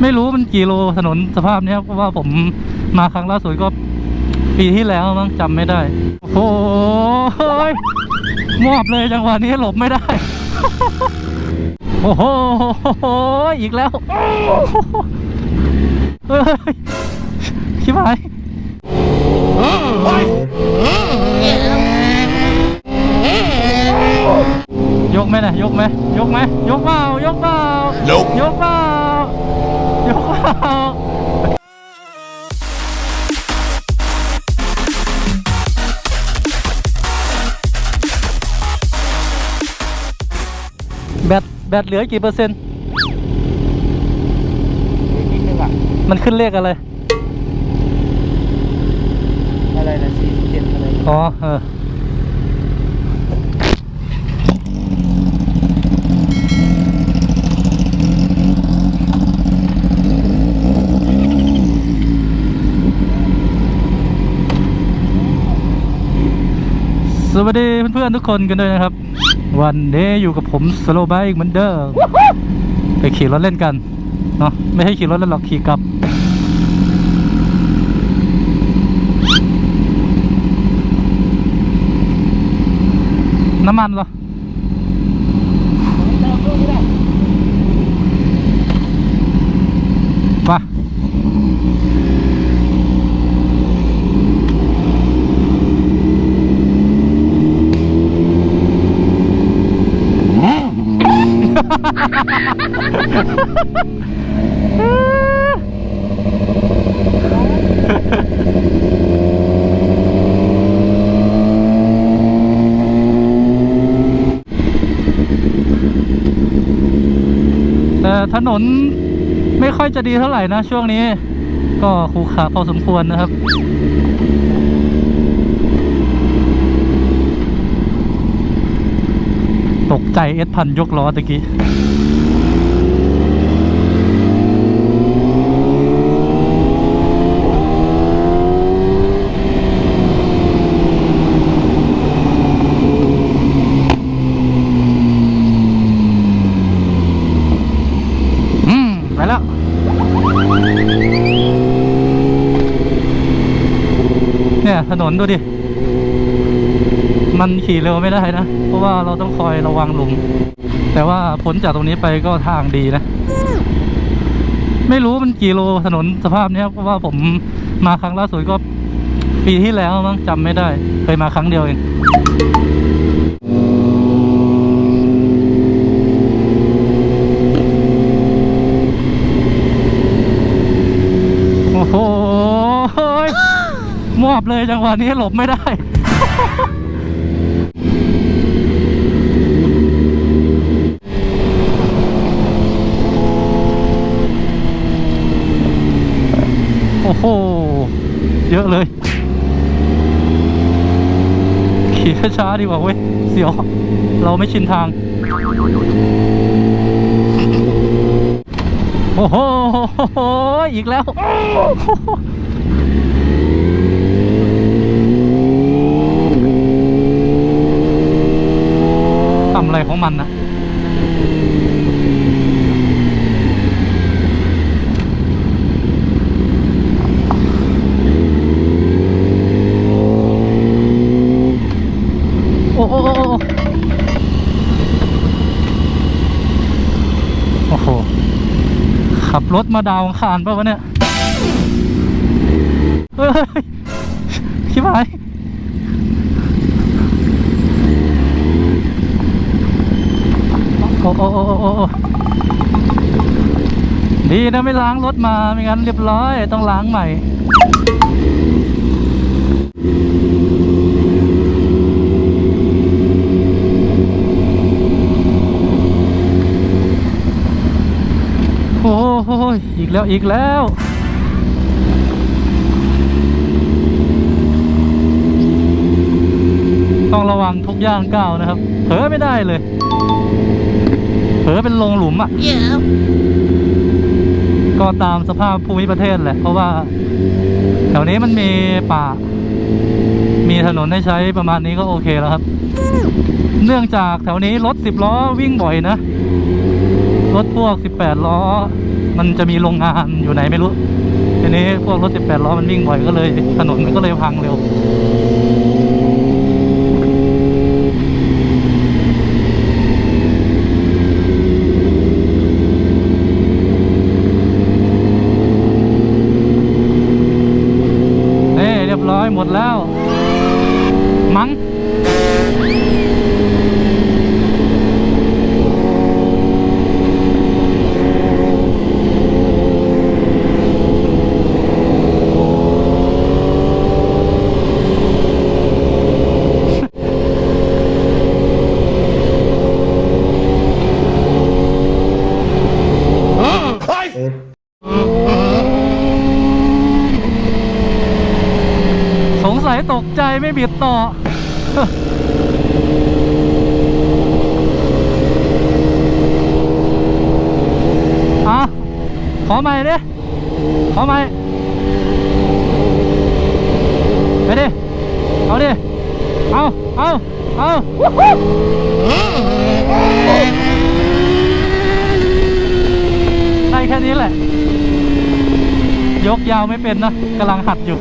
ไม่รู้มันกี่โลถนนสภาพเนี้ยเพราะว่าผมมาครั้งล่าสุดก็ปีที่แล้วมั้งจำไม่ได้ โอ้โหมอบเลยจังหวะนี้หลบไม่ได้ โอ้โหอีกแล้วเฮ้ยชิบหาย ยกไหมนะยกไหมยกไหมยกเปล่ายกเปล่า Nope ยกเปล่ายกเปล่าแบตแบตเหลือกี่เปอร์เซ็นต์นิดนึงอะมันขึ้นเลขอะไรอะไรนะสี่เจ็ดอะไรอ๋อเออ วัสดีเพื่อนๆทุกคนกันด้วยนะครับ วันนี้อยู่กับผมสโลบายอีกเหมือนเดิมไปขี่รถเล่นกันเนาะไม่ให้ขี่รถเล่นหรอกขี่กลับ น้ำมันเหรอ มา แต่ถนนไม่ค่อยจะดีเท่าไหร่นะช่วงนี้ ก็ขรุขระพอสมควรนะครับ ตกใจเอสพันยกล้อตะกี้อืมไปแล้วเนี่ยถนนดูดิ มันขี่เร็วไม่ได้นะ เพราะว่าเราต้องคอยระวังหลุม แต่ว่าพ้นจากตรงนี้ไปก็ทางดีนะ ไม่รู้มันกี่โลถนนสภาพเนี้ยเพราะว่าผมมาครั้งล่าสุดก็ปีที่แล้วมั้งจำไม่ได้ เคยมาครั้งเดียวเองโอ้โหมอบเลยจังหวะนี้หลบไม่ได้ โอ้โห เยอะเลย ขี่ช้าๆดีกว่าเว้ย เสียว เราไม่ชินทาง โอ้โห อีกแล้วทำอะไรของมันนะ โอ้โอ้โอ้โอ้โอ้โห ขับ รถมาดาวังคารป่าวะเนี่ยเฮ้ยชิบหายโอ้โอ้โอ้โอ้ดีนะไม่ล้างรถมาไม่งั้นเรียบร้อยต้องล้างใหม่ โอ้โหอีกแล้วอีกแล้วต้องระวังทุกย่างก้าวนะครับ เผลอไม่ได้เลย เผลอเป็นลงหลุมอะก็ตามสภาพภูมิประเทศแหละ เพราะว่า แถวนี้มันมีป่า มีถนนให้ใช้ประมาณนี้ก็โอเคแล้วครับ เนื่องจากแถวนี้รถสิบล้อวิ่งบ่อยนะ รถพวกสิบแปดล้อ มันจะมีโรงงานอยู่ไหนไม่รู้ ทีนี้พวกรถสิบแปดล้อมันวิ่งบ่อยก็เลย ถนนมันก็เลยพังเร็วเรียบร้อยหมดแล้ว มั้ง สงสัยตกใจ ไม่บิดต่ออะขอใหม่ดิขอใหม่ไปดิ เอาดิ เอา เอา เอาได้แค่นี้แหละ ยกยาวไม่เป็นนะกำลังหัดอยู่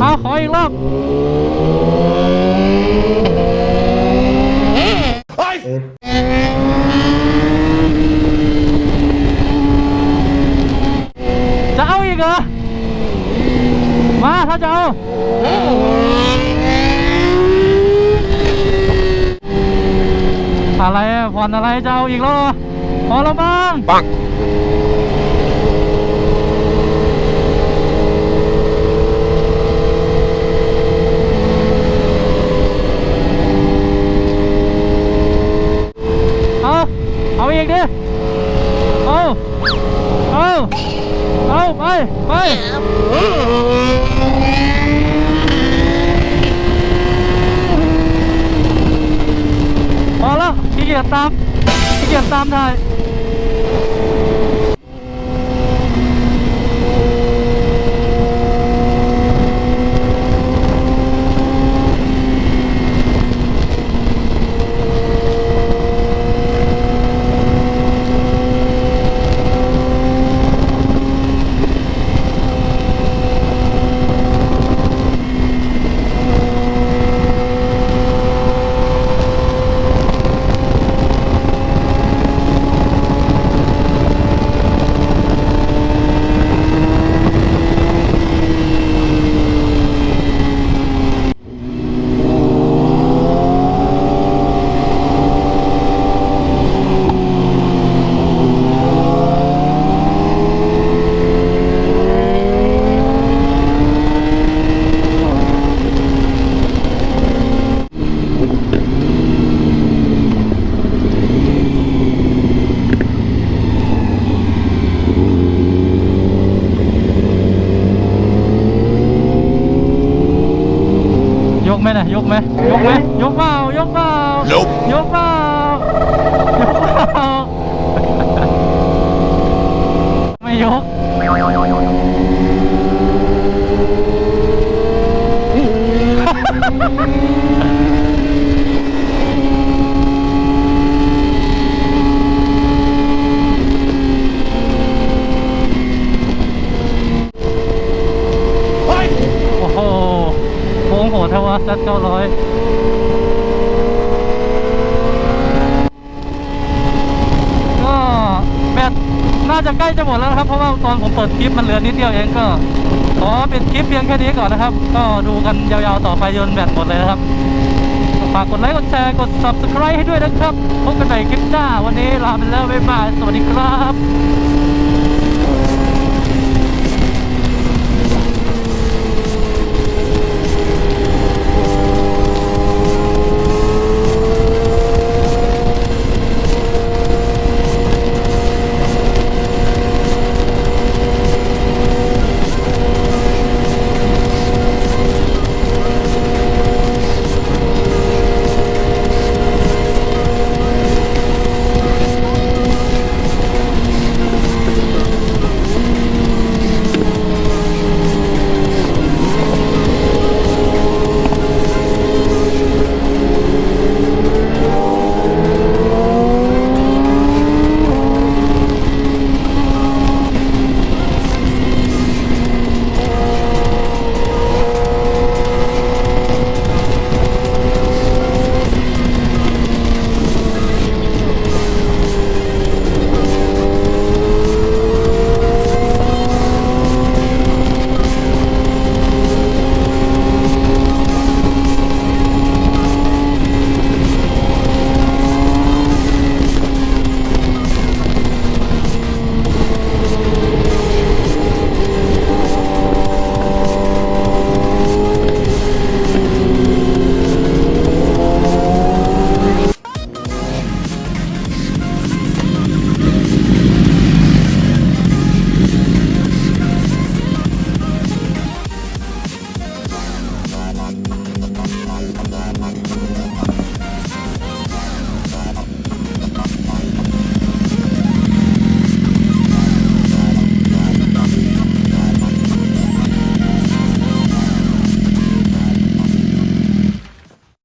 เอาขออีกรอบ จะเอาอี กเหรอ มาถ้าจะเอาอะไรอะผ่อนอะไรจะเอาอีกแล้วเหรอพอแล้วมั้งปังเอาเอาอีกดิ เอา เอา เอาไป ไป พอแล้วขี้เกียจตามขี้เกี ยบตามถ่าย ไหมนะยกไหมยกไหมยกเปล่ายกเปล่า Nope ยกเปล่ายกเปล่าไม่ยก เฮ้ย โอ้โหโค้งโหดเท่าวะซัดเก้าร้อยก็แบต น่าจะใกล้จะหมดแล้วครับเพราะว่าตอนผมเปิดคลิปมันเหลือนิดเดียวเองก็ขอเป็นคลิปเพียงแค่นี้ก่อนนะครับ ก็ดูกันยาวๆต่อไปจนแบตหมดเลยนะครับฝากกดไลค์กดแชร์กด subscribe ให้ด้วยนะครับพบกันใหม่คลิปหน้าวันนี้ลาไปแล้วบ๊ายบายสวัสดีครับ